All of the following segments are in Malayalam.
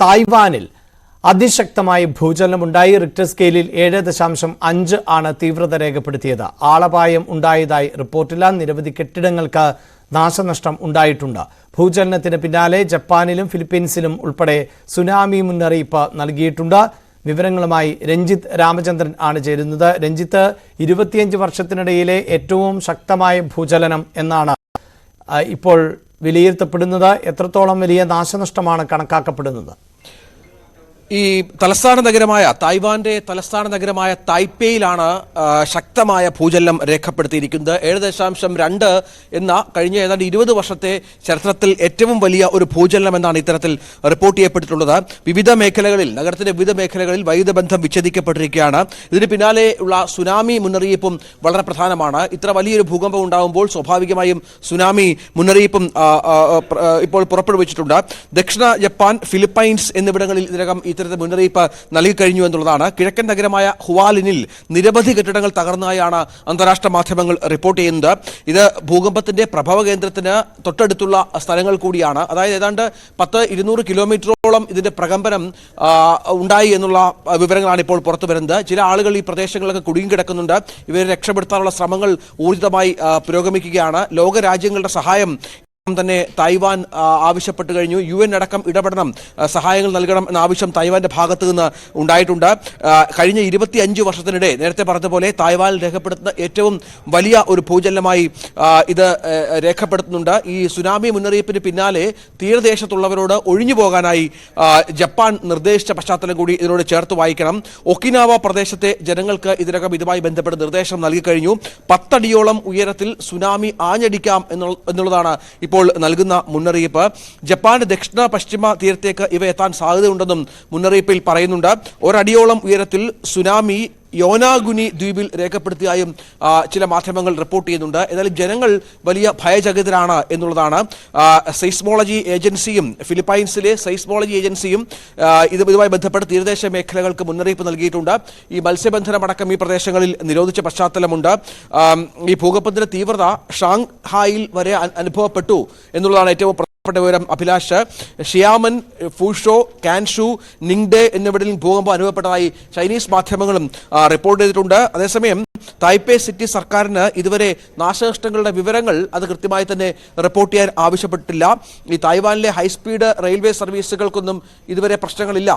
തായ്വാനിൽ അതിശക്തമായ ഭൂചലനമുണ്ടായി. റിക്ടർ സ്കെയിലിൽ ഏഴ് ദശാംശം അഞ്ച് ആണ് തീവ്രത രേഖപ്പെടുത്തിയത്. ആളപായം ഉണ്ടായതായി റിപ്പോർട്ടില്ല. നിരവധി കെട്ടിടങ്ങൾക്ക് നാശനഷ്ടം ഉണ്ടായിട്ടുണ്ട്. ഭൂചലനത്തിന് പിന്നാലെ ജപ്പാനിലും ഫിലിപ്പീൻസിലും ഉൾപ്പെടെ സുനാമി മുന്നറിയിപ്പ് നൽകിയിട്ടുണ്ട്. വിവരങ്ങളുമായി രഞ്ജിത്ത് രാമചന്ദ്രൻ ആണ് ചേരുന്നത്. രഞ്ജിത്ത് ഇരുപത്തിയഞ്ച് വർഷത്തിനിടയിലെ ഏറ്റവും ശക്തമായ ഭൂചലനം എന്നാണ് ഇപ്പോൾ വിലയിരുത്തപ്പെടുന്നത്. എത്രത്തോളം വലിയ നാശനഷ്ടമാണ് കണക്കാക്കപ്പെടുന്നത്? ഈ തലസ്ഥാന നഗരമായ തായ്വാന്റെ തലസ്ഥാന നഗരമായ തായ്പേയിലാണ് ശക്തമായ ഭൂചലനം രേഖപ്പെടുത്തിയിരിക്കുന്നത്. ഏഴ് ദശാംശം രണ്ട് എന്ന കഴിഞ്ഞ ഏതാണ്ട് ഇരുപത് വർഷത്തെ ചരിത്രത്തിൽ ഏറ്റവും വലിയ ഒരു ഭൂചലനം എന്നാണ് ഇത്തരത്തിൽ റിപ്പോർട്ട് ചെയ്യപ്പെട്ടിട്ടുള്ളത്. വിവിധ മേഖലകളിൽ നഗരത്തിന്റെ വിവിധ മേഖലകളിൽ വൈദ്യുത ബന്ധം വിച്ഛേദിക്കപ്പെട്ടിരിക്കുകയാണ്. ഇതിന് പിന്നാലെ ഉള്ള സുനാമി മുന്നറിയിപ്പും വളരെ പ്രധാനമാണ്. ഇത്ര വലിയൊരു ഭൂകമ്പം ഉണ്ടാകുമ്പോൾ സ്വാഭാവികമായും സുനാമി മുന്നറിയിപ്പും ഇപ്പോൾ പുറപ്പെടുവിച്ചിട്ടുണ്ട്. ദക്ഷിണ ജപ്പാൻ ഫിലിപ്പൈൻസ് എന്നിവിടങ്ങളിൽ ഇതിനകം ഇത്തരത്തിൽ മുന്നറിയിപ്പ് നൽകിക്കഴിഞ്ഞു എന്നുള്ളതാണ്. കിഴക്കൻ നഗരമായ ഹുവാലിനിൽ നിരവധി കെട്ടിടങ്ങൾ തകർന്നതായാണ് അന്താരാഷ്ട്ര മാധ്യമങ്ങൾ റിപ്പോർട്ട് ചെയ്യുന്നത്. ഇത് ഭൂകമ്പത്തിന്റെ പ്രഭവ കേന്ദ്രത്തിന് തൊട്ടടുത്തുള്ള സ്ഥലങ്ങൾ കൂടിയാണ്. അതായത് ഏതാണ്ട് പത്ത് ഇരുന്നൂറ് കിലോമീറ്ററോളം ഇതിന്റെ പ്രകമ്പനം ഉണ്ടായി എന്നുള്ള വിവരങ്ങളാണ് ഇപ്പോൾ പുറത്തു വരുന്നത്. ചില ആളുകൾ ഈ പ്രദേശങ്ങളിലൊക്കെ കുടുങ്ങിക്കിടക്കുന്നുണ്ട് ഇവരെ രക്ഷപ്പെടുത്താനുള്ള ശ്രമങ്ങൾ ഊർജിതമായി പുരോഗമിക്കുകയാണ്. ലോകരാജ്യങ്ങളുടെ സഹായം തന്നെ തായ്വാൻ ആവശ്യപ്പെട്ട് കഴിഞ്ഞു. യു എൻ അടക്കം ഇടപെടണം സഹായങ്ങൾ നൽകണം എന്ന ആവശ്യം തായ്വാന്റെ ഭാഗത്തു നിന്ന് ഉണ്ടായിട്ടുണ്ട്. കഴിഞ്ഞ ഇരുപത്തി അഞ്ച് വർഷത്തിനിടെ നേരത്തെ പറഞ്ഞതുപോലെ പോലെ തായ്വാനിൽ രേഖപ്പെടുത്തുന്ന ഏറ്റവും വലിയ ഒരു ഭൂചലനമായി ഇത് രേഖപ്പെടുത്തുന്നുണ്ട്. ഈ സുനാമി മുന്നറിയിപ്പിന് പിന്നാലെ തീരദേശത്തുള്ളവരോട് ഒഴിഞ്ഞു പോകാനായി ജപ്പാൻ നിർദ്ദേശിച്ച പശ്ചാത്തലം കൂടി ഇതിനോട് ചേർത്ത് വായിക്കണം. ഒക്കിനാവ പ്രദേശത്തെ ജനങ്ങൾക്ക് ഇതിനകം ഇതുമായി ബന്ധപ്പെട്ട് നിർദ്ദേശം നൽകിക്കഴിഞ്ഞു പത്തടിയോളം ഉയരത്തിൽ സുനാമി ആഞ്ഞടിക്കാം എന്നുള്ളതാണ് ഇപ്പോൾ നൽകുന്ന മുന്നറിയിപ്പ്. ജപ്പാന്റെ ദക്ഷിണ പശ്ചിമ തീരത്തേക്ക് ഇവ എത്താൻ സാധ്യതയുണ്ടെന്നും മുന്നറിയിപ്പിൽ പറയുന്നുണ്ട്. ഒരടിയോളം ഉയരത്തിൽ സുനാമി യോനാഗുനി ദ്വീപിൽ രേഖപ്പെടുത്തിയായും ചില മാധ്യമങ്ങൾ റിപ്പോർട്ട് ചെയ്യുന്നുണ്ട്. എന്നാലും ജനങ്ങൾ വലിയ ഭയചകിതരാണ് എന്നുള്ളതാണ്. സൈസ്മോളജി ഏജൻസിയും ഫിലിപ്പൈൻസിലെ സെയ്സ്മോളജി ഏജൻസിയും ഇത് ഇതുമായി ബന്ധപ്പെട്ട് തീരദേശ മേഖലകൾക്ക് മുന്നറിയിപ്പ് നൽകിയിട്ടുണ്ട്. ഈ മത്സ്യബന്ധനമടക്കം ഈ പ്രദേശങ്ങളിൽ നിരോധിച്ച പശ്ചാത്തലമുണ്ട്. ഈ ഭൂകമ്പത്തിന്റെ തീവ്രത ഷാങ്ഹായിൽ വരെ അനുഭവപ്പെട്ടു എന്നുള്ളതാണ് ഏറ്റവും വിവരം അഭിലാഷ് ഷിയാമൻ ഫുഷോ കാൻഷു നിങ്ഡെ എന്നിവിടങ്ങളിൽ ഭൂകമ്പം അനുഭവപ്പെട്ടതായി ചൈനീസ് മാധ്യമങ്ങളും റിപ്പോർട്ട് ചെയ്തിട്ടുണ്ട്. അതേസമയം തായ്പേ സിറ്റി സർക്കാരിന് ഇതുവരെ നാശനഷ്ടങ്ങളുടെ വിവരങ്ങൾ അത് കൃത്യമായി തന്നെ റിപ്പോർട്ട് ചെയ്യാൻ ആവശ്യപ്പെട്ടിട്ടില്ല. ഈ തായ്വാനിലെ ഹൈസ്പീഡ് റെയിൽവേ സർവീസുകൾക്കൊന്നും ഇതുവരെ പ്രശ്നങ്ങളില്ല.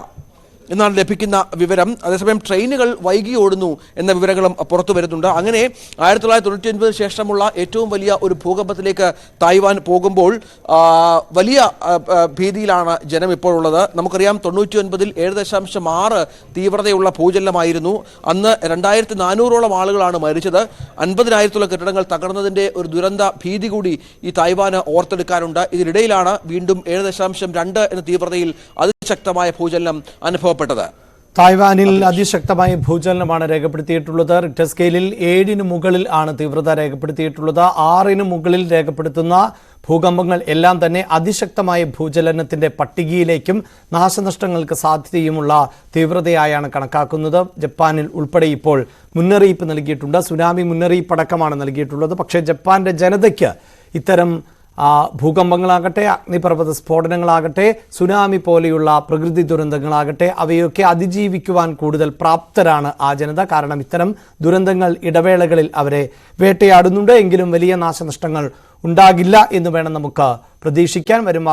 എന്നാണ് ലഭിക്കുന്ന വിവരം. അതേസമയം ട്രെയിനുകൾ വൈകി ഓടുന്നു എന്ന വിവരങ്ങളും പുറത്തു വരുന്നുണ്ട്. അങ്ങനെ ആയിരത്തി തൊള്ളായിരത്തി തൊണ്ണൂറ്റി ഒൻപതിന് ശേഷമുള്ള ഏറ്റവും വലിയ ഒരു ഭൂകമ്പത്തിലേക്ക് തായ്വാൻ പോകുമ്പോൾ വലിയ ഭീതിയിലാണ് ജനം ഇപ്പോൾ ഉള്ളത്. നമുക്കറിയാം തൊണ്ണൂറ്റി ഒൻപതിൽ ഏഴ് ദശാംശം ആറ് തീവ്രതയുള്ള ഭൂചലനമായിരുന്നു. അന്ന് രണ്ടായിരത്തി നാനൂറോളം ആളുകളാണ് മരിച്ചത്. അൻപതിനായിരത്തോളം കെട്ടിടങ്ങൾ തകർന്നതിന്റെ ഒരു ദുരന്ത ഭീതി കൂടി ഈ തായ്വാന് ഓർത്തെടുക്കാനുണ്ട് ഇതിനിടയിലാണ് വീണ്ടും ഏഴ് ദശാംശം രണ്ട് എന്ന തീവ്രതയിൽ അതിശക്തമായ ഭൂചലനം അനുഭവപ്പെട്ടത്. തായ്വാനിൽ അതിശക്തമായ ഭൂചലനമാണ് രേഖപ്പെടുത്തിയിട്ടുള്ളത്. റിക്ടർ സ്കെയിലിൽ ഏഴിന് മുകളിൽ ആണ് തീവ്രത രേഖപ്പെടുത്തിയിട്ടുള്ളത്. ആറിന് മുകളിൽ രേഖപ്പെടുത്തുന്ന ഭൂകമ്പങ്ങൾ എല്ലാം തന്നെ അതിശക്തമായ ഭൂചലനത്തിന്റെ പട്ടികയിലേക്കും നാശനഷ്ടങ്ങൾക്ക് സാധ്യതയുമുള്ള തീവ്രതയായാണ് കണക്കാക്കുന്നത്. ജപ്പാനിൽ ഉൾപ്പെടെ ഇപ്പോൾ മുന്നറിയിപ്പ് നൽകിയിട്ടുണ്ട്. സുനാമി മുന്നറിയിപ്പ് അടക്കമാണ് നൽകിയിട്ടുള്ളത്. പക്ഷേ ജപ്പാന്റെ ജനതയ്ക്ക് ഇത്തരം ഭൂകമ്പങ്ങളാകട്ടെ അഗ്നിപർവത സ്ഫോടനങ്ങളാകട്ടെ സുനാമി പോലെയുള്ള പ്രകൃതി ദുരന്തങ്ങളാകട്ടെ അവയൊക്കെ അതിജീവിക്കുവാൻ കൂടുതൽ പ്രാപ്തരാണ് ആ ജനത. കാരണം ഇത്തരം ദുരന്തങ്ങൾ ഇടവേളകളിൽ അവരെ വേട്ടയാടുന്നുണ്ട്. എങ്കിലും വലിയ നാശനഷ്ടങ്ങൾ ഉണ്ടാകില്ല എന്ന് വേണം നമുക്ക് പ്രതീക്ഷിക്കാൻ. വരും